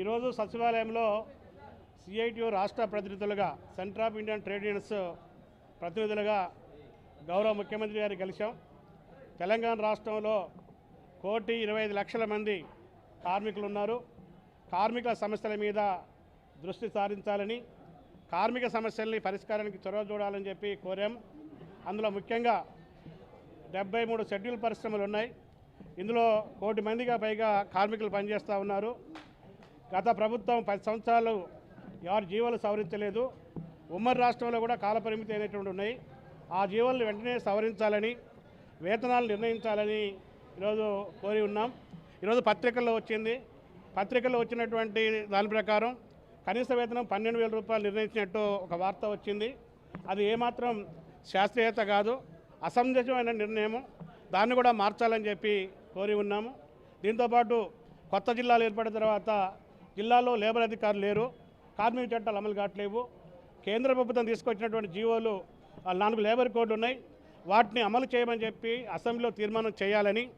ఈరోజు సచివాలయంలో సిఐటియు రాష్ట్ర ప్రతినిధులుగా centre of Indian trade unions ప్రతినిధులుగా గౌరవ ముఖ్యమంత్రి గారిని కలిశాం. తెలంగాణ రాష్ట్రంలో కోటి ఇరవై ఐదు లక్షల మంది కార్మికులు ఉన్నారు. కార్మికుల సమస్యల మీద దృష్టి సారించాలని కార్మిక సమస్యల్ని పరిష్కారానికి చొరవ చూడాలని చెప్పి కోరాం. అందులో ముఖ్యంగా డెబ్బై మూడు షెడ్యూల్ పరిశ్రమలు ఉన్నాయి. ఇందులో కోటి మందిగా పైగా కార్మికులు పనిచేస్తూ ఉన్నారు. గత ప్రభుత్వం పది సంవత్సరాలు ఎవరి జీవాలు సవరించలేదు. ఉమ్మడి రాష్ట్రంలో కూడా కాలపరిమితి అయినటువంటి ఉన్నాయి ఆ జీవాలను వెంటనే సవరించాలని వేతనాలు నిర్ణయించాలని ఈరోజు కోరి ఉన్నాం. ఈరోజు పత్రికల్లో వచ్చింది. పత్రికల్లో వచ్చినటువంటి దాని ప్రకారం కనీస వేతనం పన్నెండు వేల రూపాయలు నిర్ణయించినట్టు ఒక వార్త వచ్చింది. అది ఏమాత్రం శాస్త్రీయత కాదు అసమంజసమైన నిర్ణయం దాన్ని కూడా మార్చాలని చెప్పి కోరి ఉన్నాము. దీంతోపాటు కొత్త జిల్లాలు ఏర్పడిన తర్వాత జిల్లాలో లేబర్ అధికారులు లేరు. కార్మిక చట్టాలు అమలు కావట్లేవు. కేంద్ర ప్రభుత్వం తీసుకొచ్చినటువంటి జీవోలు ఆ నాలుగు లేబర్ కోడ్లు ఉన్నాయి. వాటిని అమలు చేయమని చెప్పి అసెంబ్లీలో తీర్మానం చేయాలని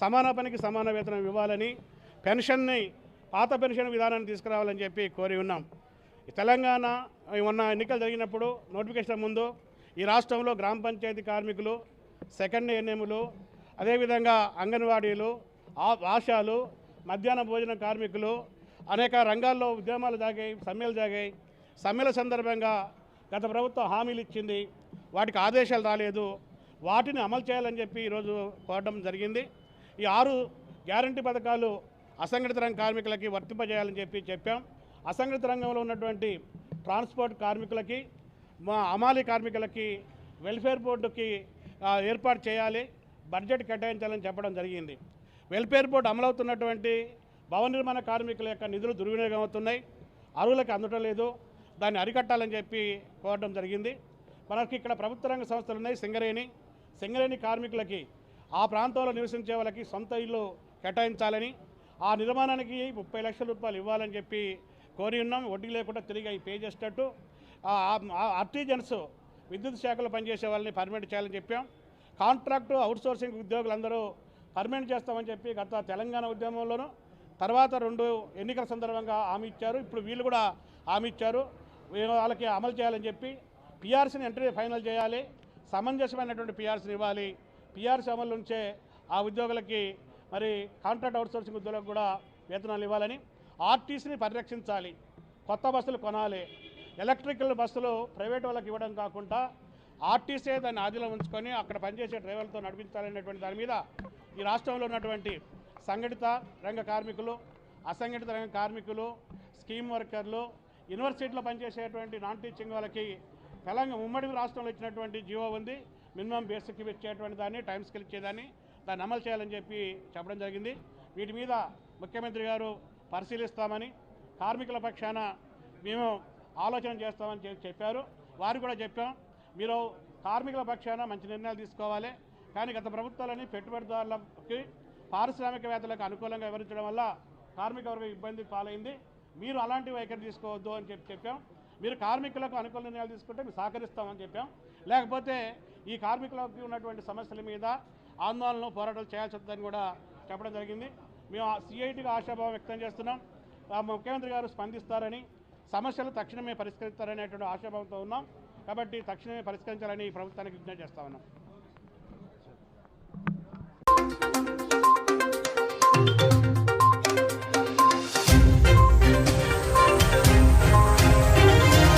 సమాన పనికి సమాన వేతనం ఇవ్వాలని పెన్షన్ని పాత పెన్షన్ విధానాన్ని తీసుకురావాలని చెప్పి కోరి ఉన్నాం. తెలంగాణ మొన్న ఎన్నికలు జరిగినప్పుడు నోటిఫికేషన్ ముందు ఈ రాష్ట్రంలో గ్రామ పంచాయతీ కార్మికులు సెకండ్ ఎన్ఎంలు అదేవిధంగా అంగన్వాడీలు ఆ- ఆశాలు మధ్యాహ్న భోజన కార్మికులు అనేక రంగాల్లో ఉద్యమాలు జాగాయి సమ్మెలు జాగాయి సమ్మెల సందర్భంగా గత ప్రభుత్వం హామీలు ఇచ్చింది. వాటికి ఆదేశాలు రాలేదు. వాటిని అమలు చేయాలని చెప్పి ఈరోజు కోరడం జరిగింది. ఈ ఆరు గ్యారంటీ పథకాలు అసంఘటిత రంగ కార్మికులకి వర్తింపజేయాలని చెప్పి చెప్పాం. అసంఘటిత రంగంలో ఉన్నటువంటి ట్రాన్స్పోర్ట్ కార్మికులకి మా అమాలి కార్మికులకి వెల్ఫేర్ బోర్డుకి ఏర్పాటు చేయాలి. బడ్జెట్ కేటాయించాలని చెప్పడం జరిగింది. వెల్ఫేర్ బోర్డు అమలవుతున్నటువంటి భవన నిర్మాణ కార్మికుల యొక్క నిధులు దుర్వినియోగం అవుతున్నాయి. అరువులకు అందటం లేదు. దాన్ని అరికట్టాలని చెప్పి కోరడం జరిగింది. మనకి ఇక్కడ ప్రభుత్వ రంగ సంస్థలు ఉన్నాయి. సింగరేణి. సింగరేణి కార్మికులకి ఆ ప్రాంతంలో నివసించే వాళ్ళకి సొంత ఇల్లు కేటాయించాలని ఆ నిర్మాణానికి ముప్పై లక్షల రూపాయలు ఇవ్వాలని చెప్పి కోరి ఉన్నాం. వడ్డీ లేకుండా తిరిగి అవి పే చేసేటట్టు. ఆర్టిజన్స్ విద్యుత్ శాఖలో పనిచేసే వాళ్ళని పర్మనెంట్ చేయాలని చెప్పాం. కాంట్రాక్టు అవుట్సోర్సింగ్ ఉద్యోగులందరూ పర్మనెంట్ చేస్తామని చెప్పి గత తెలంగాణ ఉద్యమంలోనూ తర్వాత రెండు ఎన్నికల సందర్భంగా హామీ ఇచ్చారు. ఇప్పుడు వీళ్ళు కూడా హామీ ఇచ్చారు. వాళ్ళకి అమలు చేయాలని చెప్పి పిఆర్సీని వెంటనే ఫైనల్ చేయాలి. సమంజసమైనటువంటి పిఆర్సీని ఇవ్వాలి. పిఆర్సీ అమలు నుంచే ఆ ఉద్యోగులకి మరి కాంట్రాక్ట్ అవుట్సోర్సింగ్ ఉద్యోగులకు కూడా వేతనాలు ఇవ్వాలని ఆర్టీసీని పరిరక్షించాలి. కొత్త బస్సులు కొనాలి. ఎలక్ట్రికల్ బస్సులు ప్రైవేట్ వాళ్ళకి ఇవ్వడం కాకుండా ఆర్టీసీ దాన్ని ఆదిలో ఉంచుకొని అక్కడ పనిచేసే డ్రైవర్లతో నడిపించాలనేటువంటి దాని మీద ఈ రాష్ట్రంలో ఉన్నటువంటి సంఘటిత రంగ కార్మికులు అసంఘటిత రంగ కార్మికులు స్కీమ్ వర్కర్లు యూనివర్సిటీలో పనిచేసేటువంటి నాన్ టీచింగ్ వాళ్ళకి తెలంగాణ ఉమ్మడి రాష్ట్రంలో ఇచ్చినటువంటి జీవో ఉంది. మినిమం బేసిక్ ఇచ్చేటువంటి దాన్ని టైం స్కిల్ ఇచ్చేదాన్ని దాన్ని అమలు చేయాలని చెప్పి చెప్పడం జరిగింది. వీటి మీద ముఖ్యమంత్రి గారు పరిశీలిస్తామని కార్మికుల పక్షాన మేము ఆలోచన చేస్తామని చెప్పారు. వారు కూడా చెప్పాం మీరు కార్మికుల పక్షాన మంచి నిర్ణయాలు తీసుకోవాలి. కానీ గత ప్రభుత్వాలని పెట్టుబడిదారులకి పారిశ్రామికవేత్తలకు అనుకూలంగా వివరించడం వల్ల కార్మిక వర్గం ఇబ్బంది పాలైంది. మీరు అలాంటి వైఖరి తీసుకోవద్దు అని చెప్పి చెప్పాం. మీరు కార్మికులకు అనుకూల నిర్ణయాలు తీసుకుంటే మేము సహకరిస్తామని చెప్పాం. లేకపోతే ఈ కార్మికులకు ఉన్నటువంటి సమస్యల మీద ఆందోళనలు పోరాటాలు చేయాల్సి వస్తుందని కూడా చెప్పడం జరిగింది. మేము సిఐటికి ఆశాభావం వ్యక్తం చేస్తున్నాం. ముఖ్యమంత్రి గారు స్పందిస్తారని సమస్యలు తక్షణమే పరిష్కరిస్తారనేటువంటి ఆశాభావంతో ఉన్నాం. కాబట్టి తక్షణమే పరిష్కరించాలని ఈ ప్రభుత్వానికి విజ్ఞప్తి చేస్తా ఉన్నాం.